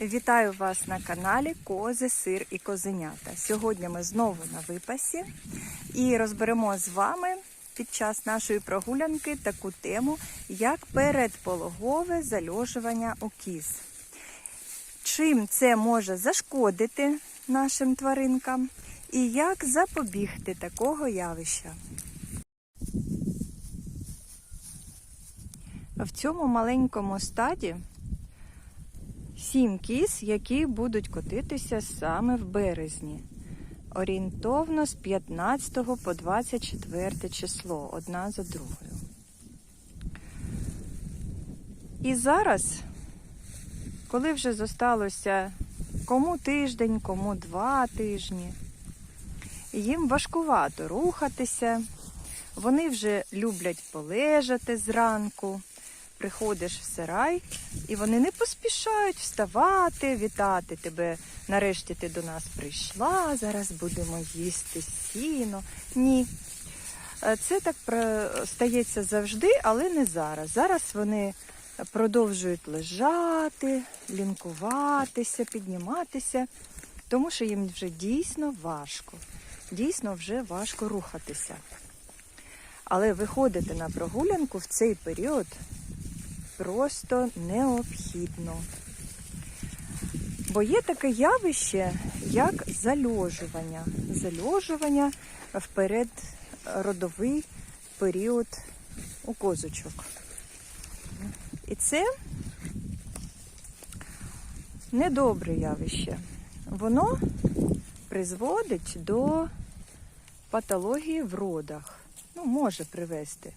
Вітаю вас на каналі Кози, Сир і Козенята. Сьогодні ми знову на випасі і розберемо з вами під час нашої прогулянки таку тему, як передпологове зальожування у кіз. Чим це може зашкодити нашим тваринкам і як запобігти такого явища. В цьому маленькому стаді сім кіз, які будуть котитися саме в березні. Орієнтовно з 15 по 24 число, одна за другою. І зараз, коли вже зосталося кому тиждень, кому два тижні, їм важкувато рухатися, вони вже люблять полежати зранку приходиш в сарай, і вони не поспішають вставати, вітати тебе. Нарешті ти до нас прийшла, зараз будемо їсти сіно. Ні. Е, Це так стається завжди, але не зараз. Зараз вони продовжують лежати, лінкуватися, підніматися, тому що їм вже дійсно важко. Дійсно вже важко рухатися. Але виходити на прогулянку в цей період просто необхідно. Бо є таке явище, як зальожування. Зальожування в передродовий період у козочок. І це недобре явище. Воно призводить до патології в родах. Ну, може привести.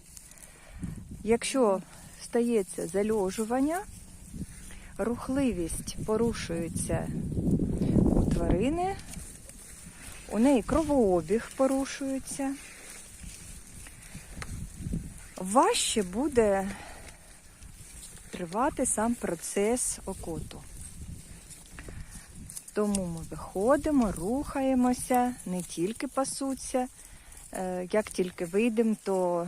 Якщо стається зальожування, рухливість порушується у тварини, у неї кровообіг порушується. Важче буде тривати сам процес окоту. Тому ми виходимо, рухаємося, не тільки пасуться. Е, Як тільки вийдемо, то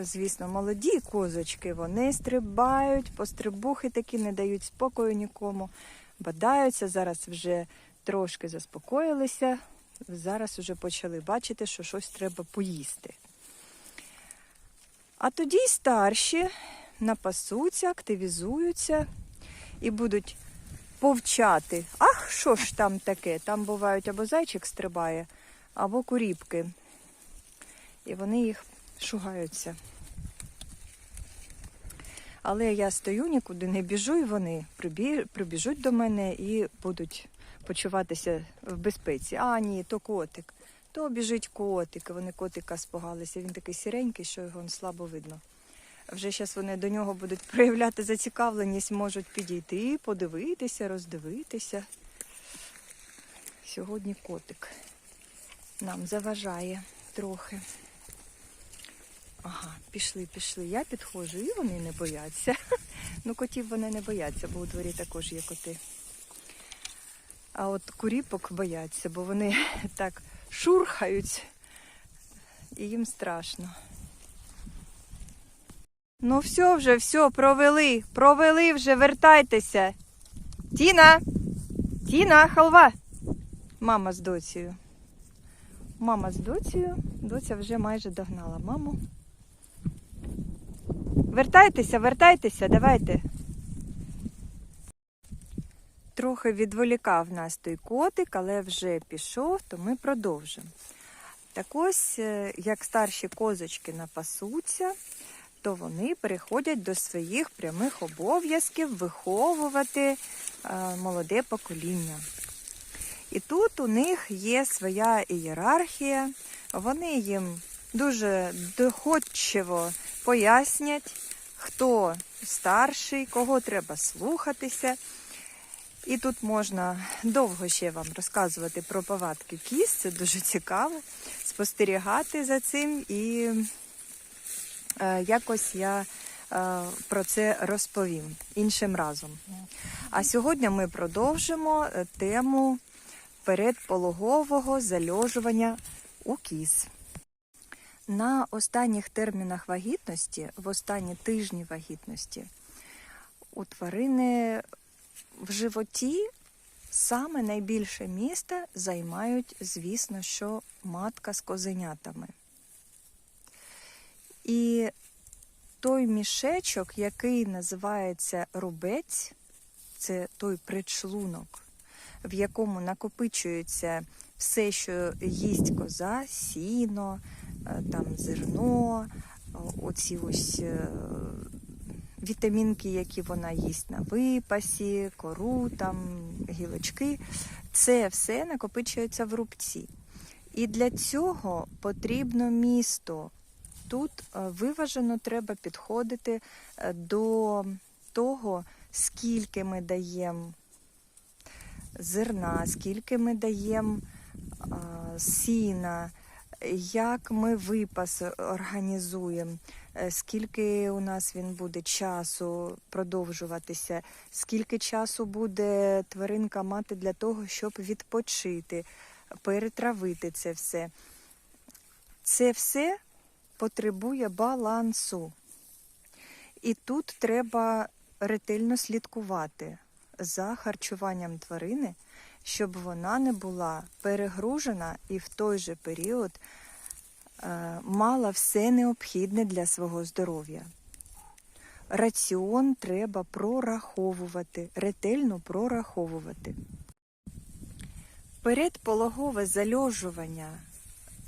звісно, молоді козочки, вони стрибають, пострибухи такі не дають спокою нікому, бадаються, зараз вже трошки заспокоїлися, зараз вже почали бачити, що щось треба поїсти. А тоді старші напасуться, активізуються і будуть повчати. Ах, що ж там таке? Там бувають або зайчик стрибає, або куріпки. І вони їх шугаються. Але я стою, нікуди не біжу, і вони прибіжуть до мене і будуть почуватися в безпеці. А, ні, то котик. То біжить котик. Вони котика спугалися. Він такий сіренький, що його слабо видно. Вже зараз вони до нього будуть проявляти зацікавленість, можуть підійти, подивитися, роздивитися. Сьогодні котик нам заважає трохи. Ага, пішли, пішли. Я підходжу і вони не бояться. Ну, котів вони не бояться, бо у дворі також є коти. А от куріпок бояться, бо вони так шурхають і їм страшно. Ну все вже, все, провели, провели вже, вертайтеся. Тіна! Тіна, халва! Мама з доцією. Мама з доцією. Доця вже майже догнала маму. Вертайтеся, вертайтеся, давайте. Трохи відволікав нас той котик, але вже пішов, то ми продовжимо. Так ось, е, як старші козочки напасуться, то вони переходять до своїх прямих обов'язків виховувати е, молоде покоління. І тут у них є своя ієрархія, вони їм дуже доходчиво пояснять, хто старший, кого треба слухатися. І тут можна довго ще вам розказувати про повадки кіз, це дуже цікаво спостерігати за цим. І е, якось я е, про це розповім іншим разом. А сьогодні ми продовжимо е, тему передпологового зальожування у кіз. На останніх термінах вагітності, в останні тижні вагітності, у тварини в животі саме найбільше міста займають, звісно, що матка з козенятами. І той мішечок, який називається рубець, це той причлунок, в якому накопичується все, що їсть коза, сіно, там зерно, оці ось е, вітамінки, які вона їсть на випасі, кору, там, гілочки. Це все накопичується в рубці. І для цього потрібно місто. Тут е, виважено треба підходити е, до того, скільки ми даємо зерна, скільки ми даємо сіна, як ми випас організуємо, е, скільки у нас він буде часу продовжуватися, скільки часу буде тваринка мати для того, щоб відпочити, перетравити це все. Це все потребує балансу. І тут треба ретельно слідкувати за харчуванням тварини, щоб вона не була перегружена і в той же період е, мала все необхідне для свого здоров'я. Раціон треба прораховувати, ретельно прораховувати. Передпологове зальожування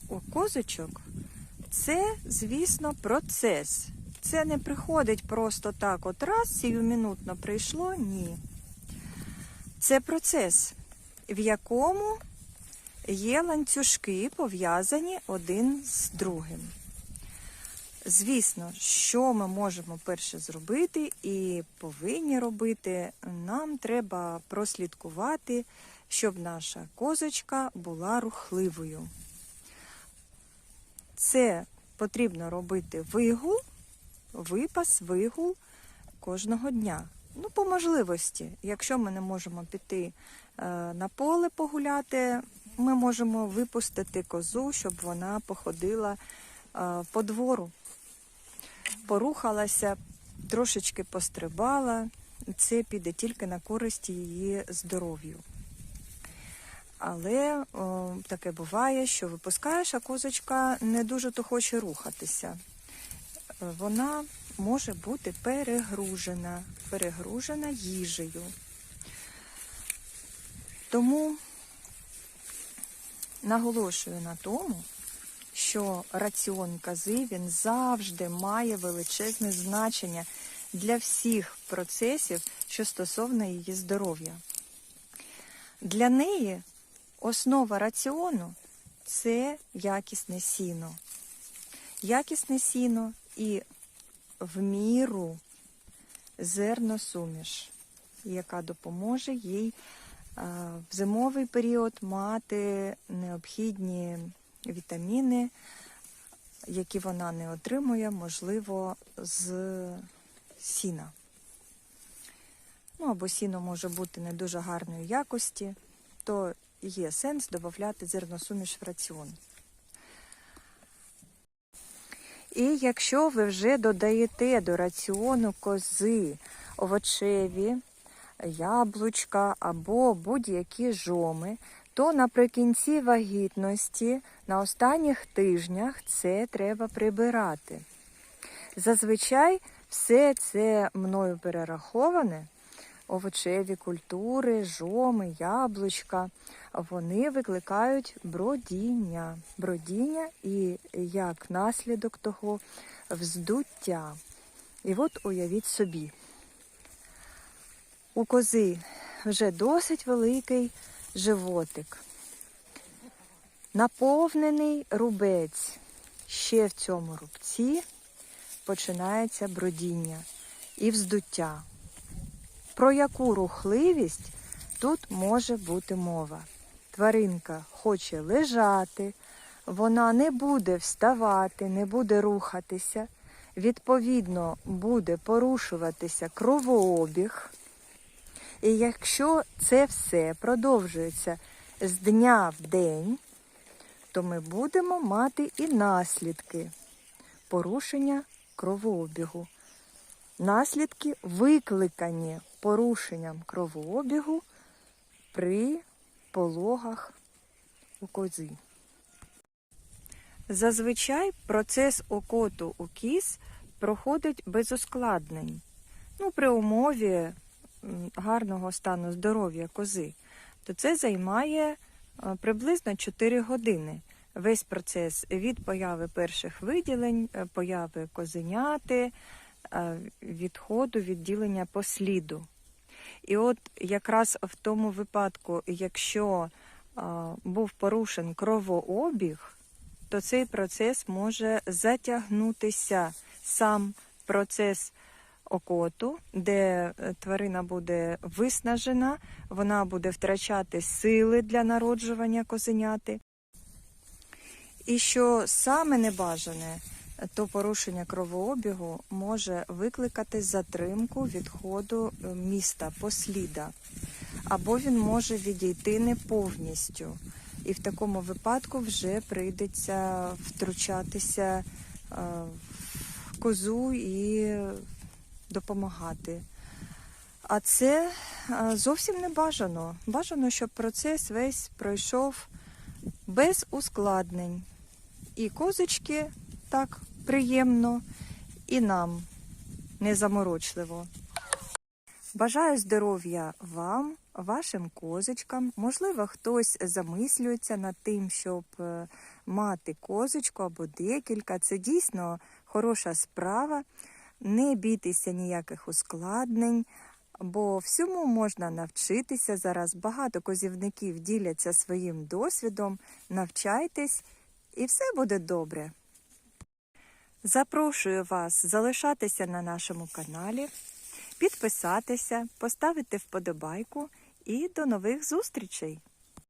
у козочок це, звісно, процес. Це не приходить просто так, от раз, сіюмінутно прийшло, ні. Це процес, в якому є ланцюжки пов'язані один з другим. Звісно, що ми можемо перше зробити і повинні робити, нам треба прослідкувати, щоб наша козочка була рухливою. Це потрібно робити вигул, випас, вигул кожного дня. Ну, по можливості, якщо ми не можемо піти е, на поле погуляти, ми можемо випустити козу, щоб вона походила е, по двору, порухалася, трошечки пострибала. Це піде тільки на користь її здоров'ю. Але о, таке буває, що випускаєш, а козочка не дуже то хоче рухатися. Вона може бути перегружена, перегружена їжею. Тому наголошую на тому, що раціон кози він завжди має величезне значення для всіх процесів, що стосовно її здоров'я. Для неї основа раціону це якісне сіно. Якісне сіно і в міру зерносуміш, яка допоможе їй в зимовий період мати необхідні вітаміни, які вона не отримує, можливо, з сіна. Ну або сіно може бути не дуже гарної якості, то є сенс додати зерносуміш в раціон. І якщо ви вже додаєте до раціону кози овочеві, яблучка або будь-які жоми, то наприкінці вагітності на останніх тижнях це треба прибирати. Зазвичай все це мною перераховане, овочеві культури, жоми, яблучка, вони викликають бродіння. Бродіння і як наслідок того вздуття. І от уявіть собі, у кози вже досить великий животик. Наповнений рубець. Ще в цьому рубці починається бродіння і вздуття. Про яку рухливість тут може бути мова? Тваринка хоче лежати, вона не буде вставати, не буде рухатися, відповідно, буде порушуватися кровообіг. І якщо це все продовжується з дня в день, то ми будемо мати і наслідки порушення кровообігу. Наслідки викликані порушенням кровообігу при пологах у кози. Зазвичай процес окоту у кіз проходить без ускладнень. Ну, при умові гарного стану здоров'я кози, то це займає е, приблизно 4 години. Весь процес від появи перших виділень, е, появи козеняти, е, відходу, відділення посліду. І от якраз в тому випадку, якщо е, був порушен кровообіг, то цей процес може затягнутися сам процес окоту, де е, тварина буде виснажена, вона буде втрачати сили для народжування козеняти. І що саме небажане, то порушення кровообігу може викликати затримку відходу е, міста посліда, або він може відійти не повністю. І в такому випадку вже прийдеться втручатися е, в козу і допомагати. А це е, зовсім не бажано. Бажано, щоб процес весь пройшов без ускладнень. І козочки так приємно, і нам незаморочливо. Бажаю здоров'я вам, вашим козочкам. Можливо, хтось замислюється над тим, щоб е, мати козочку або декілька. Це дійсно хороша справа. Не бійтеся ніяких ускладнень, бо всьому можна навчитися. Зараз багато козівників діляться своїм досвідом. Навчайтесь, і все буде добре. Запрошую вас залишатися на нашому каналі, підписатися, поставити вподобайку і до нових зустрічей!